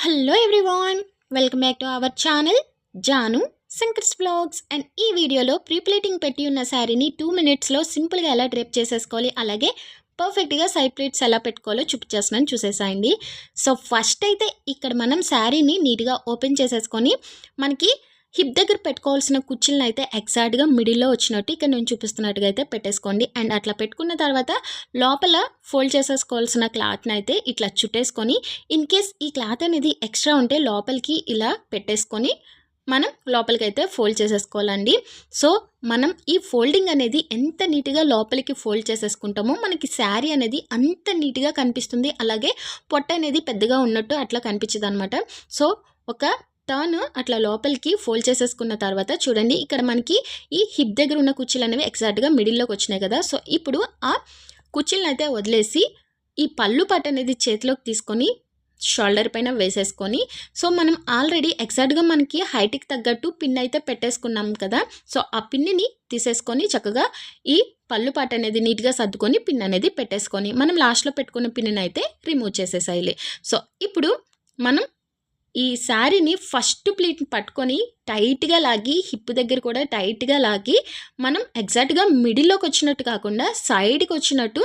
Hello everyone welcome back to our channel Janu Shankar's blogs and ఈ వీడియోలో pre-pleating పెట్టి ఉన్న శారీని టూ మినిట్స్లో సింపుల్గా ఎలా డ్రేప్ చేసేసుకోవాలి అలాగే పర్ఫెక్ట్గా సైడ్ ప్లేట్స్ ఎలా పెట్టుకోవాలో చూపించేస్తున్నాను చూసేసాయండి. సో ఫస్ట్ అయితే ఇక్కడ మనం శారీని నీట్గా ఓపెన్ చేసేసుకొని మనకి హిప్ దగ్గర పెట్టుకోవాల్సిన కుర్చీలను అయితే ఎగ్జాక్ట్గా మిడిల్లో వచ్చినట్టు ఇక్కడ నేను చూపిస్తున్నట్టుగా అయితే పెట్టేసుకోండి. అండ్ అట్లా పెట్టుకున్న తర్వాత లోపల ఫోల్డ్ చేసేసుకోవాల్సిన క్లాత్ని అయితే ఇట్లా చుట్టేసుకొని ఇన్ కేస్ ఈ క్లాత్ అనేది ఎక్స్ట్రా ఉంటే లోపలికి ఇలా పెట్టేసుకొని మనం లోపలికి అయితే ఫోల్డ్ చేసేసుకోవాలండి. సో మనం ఈ ఫోల్డింగ్ అనేది ఎంత నీట్గా లోపలికి ఫోల్డ్ చేసేసుకుంటామో మనకి శారీ అనేది అంత నీట్గా కనిపిస్తుంది. అలాగే పొట్ట అనేది పెద్దగా ఉన్నట్టు అట్లా కనిపించదు అనమాట సో ఒక టర్న్ అట్లా లోపలికి ఫోల్డ్ చేసేసుకున్న తర్వాత చూడండి ఇక్కడ మనకి ఈ హిప్ దగ్గర ఉన్న కుర్చీలు అనేవి ఎగ్జాక్ట్గా మిడిల్లోకి వచ్చినాయి కదా. సో ఇప్పుడు ఆ కుర్చీలను అయితే వదిలేసి ఈ పళ్ళు పట్టు అనేది చేతిలోకి తీసుకొని షోల్డర్ పైన వేసేసుకొని సో మనం ఆల్రెడీ ఎగ్జాక్ట్గా మనకి హైట్కి తగ్గట్టు పిన్ అయితే పెట్టేసుకున్నాం కదా. సో ఆ పిన్నిని తీసేసుకొని చక్కగా ఈ పళ్ళు పాట అనేది నీట్గా సర్దుకొని పిన్ అనేది పెట్టేసుకొని మనం లాస్ట్లో పెట్టుకున్న పిన్ని అయితే రిమూవ్ చేసేసాయి సో ఇప్పుడు మనం ఈ శారీని ఫస్ట్ ప్లీట్ పట్టుకొని టైట్గా లాగి హిప్ దగ్గర కూడా టైట్గా లాగి మనం ఎగ్జాక్ట్గా మిడిల్లోకి వచ్చినట్టు కాకుండా సైడ్కి వచ్చినట్టు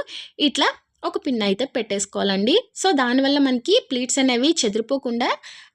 ఇట్లా ఒక పిన్ అయితే పెట్టేసుకోవాలండి. సో దానివల్ల మనకి ప్లీట్స్ అనేవి చెదిరిపోకుండా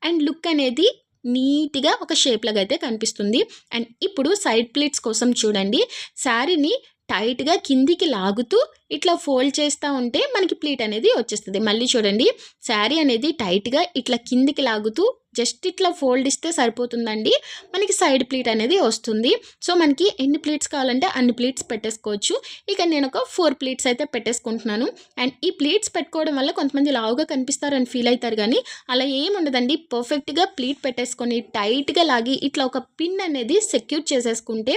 అండ్ లుక్ అనేది నీట్గా ఒక షేప్ లాగా అయితే కనిపిస్తుంది. అండ్ ఇప్పుడు సైడ్ ప్లీట్స్ కోసం చూడండి. శారీని టైట్గా కిందికి లాగుతూ ఇట్లా ఫోల్డ్ చేస్తూ ఉంటే మనకి ప్లీట్ అనేది వచ్చేస్తుంది. మళ్ళీ చూడండి శారీ అనేది టైట్గా ఇట్లా కిందికి లాగుతూ జస్ట్ ఇట్లా ఫోల్డ్ ఇస్తే సరిపోతుందండి. మనకి సైడ్ ప్లీట్ అనేది వస్తుంది. సో మనకి ఎన్ని ప్లీట్స్ కావాలంటే అన్ని ప్లీట్స్ పెట్టేసుకోవచ్చు. ఇక నేను ఒక ఫోర్ ప్లీట్స్ అయితే పెట్టేసుకుంటున్నాను. అండ్ ఈ ప్లీట్స్ పెట్టుకోవడం వల్ల కొంతమంది లావుగా కనిపిస్తారని ఫీల్ అవుతారు కానీ అలా ఏముండదండి పర్ఫెక్ట్గా ప్లీట్ పెట్టేసుకొని టైట్గా లాగి ఇట్లా ఒక పిన్ అనేది సెక్యూర్ చేసేసుకుంటే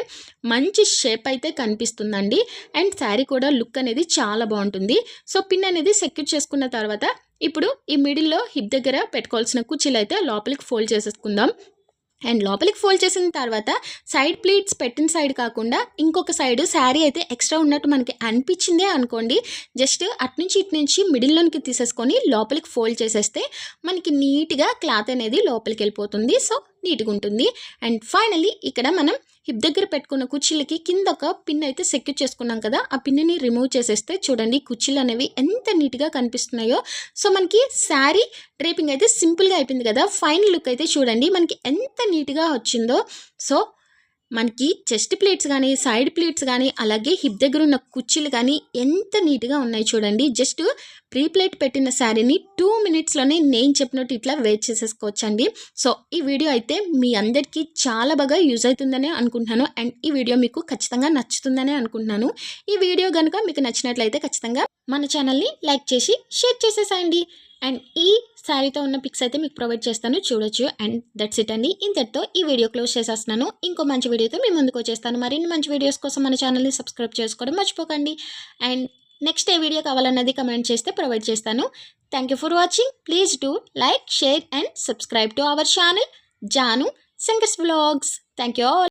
మంచి షేప్ అయితే కనిపిస్తుందండి. అండ్ శారీ కూడా లుక్ అనేది చాలా బాగుంటుంది. సో పిన్ అనేది సెక్యూర్ చేసుకున్న తర్వాత ఇప్పుడు ఈ మిడిల్లో హిప్ దగ్గర పెట్టుకోవాల్సిన కుర్చీలు అయితే లోపలికి ఫోల్డ్ చేసేసుకుందాం. అండ్ లోపలికి ఫోల్డ్ చేసిన తర్వాత సైడ్ ప్లీట్స్ పెట్టిన సైడ్ కాకుండా ఇంకొక సైడ్ శారీ అయితే ఎక్స్ట్రా ఉన్నట్టు మనకి అనిపించిందే అనుకోండి. జస్ట్ అట్నుంచి ఇటు నుంచి మిడిల్లోనికి తీసేసుకొని లోపలికి ఫోల్డ్ చేసేస్తే మనకి నీట్గా క్లాత్ అనేది లోపలికి వెళ్ళిపోతుంది. సో నీట్గా ఉంటుంది. అండ్ ఫైనలీ ఇక్కడ మనం హిప్ దగ్గర పెట్టుకున్న కుర్చీలకి కింద ఒక పిన్ అయితే సెక్యూర్ చేసుకున్నాం కదా ఆ పిన్ని రిమూవ్ చేసేస్తే చూడండి కుర్చీలు అనేవి ఎంత నీట్గా కనిపిస్తున్నాయో. సో మనకి శారీ డ్రేపింగ్ అయితే సింపుల్గా అయిపోయింది కదా ఫైనల్ లుక్ అయితే చూడండి మనకి ఎంత నీట్గా వచ్చిందో. సో మనకి చెస్ట్ ప్లేట్స్ కానీ సైడ్ ప్లేట్స్ కానీ అలాగే హిప్ దగ్గర ఉన్న కుర్చీలు కానీ ఎంత నీట్గా ఉన్నాయి చూడండి. జస్ట్ ప్రీ ప్లేట్ పెట్టిన శారీని టూ మినిట్స్లోనే నేను చెప్పినట్టు ఇట్లా వేట్ చేసేసుకోవచ్చండి. సో ఈ వీడియో అయితే మీ అందరికీ చాలా బాగా యూజ్ అవుతుందని అనుకుంటున్నాను. అండ్ ఈ వీడియో మీకు ఖచ్చితంగా నచ్చుతుందని అనుకుంటున్నాను. ఈ వీడియో కనుక మీకు నచ్చినట్లయితే ఖచ్చితంగా మన ఛానల్ని లైక్ చేసి షేర్ చేసేసేయండి. అండ్ ఈ శారీతో ఉన్న పిక్స్ అయితే మీకు ప్రొవైడ్ చేస్తాను. చూడొచ్చు. అండ్ దట్స్ ఇట్ అండి. ఇంతటితో ఈ వీడియో క్లోజ్ చేసేస్తున్నాను. ఇంకో మంచి వీడియోతో మీ ముందుకు వచ్చేస్తాను. మరిన్ని మంచి వీడియోస్ కోసం మన ఛానల్ని సబ్స్క్రైబ్ చేసుకోవడం మర్చిపోకండి. అండ్ నెక్స్ట్ ఏ వీడియో కావాలన్నది కమెంట్ చేస్తే ప్రొవైడ్ చేస్తాను. Thank you for watching please do like share and subscribe to our channel Janu Shankar's blogs thank you all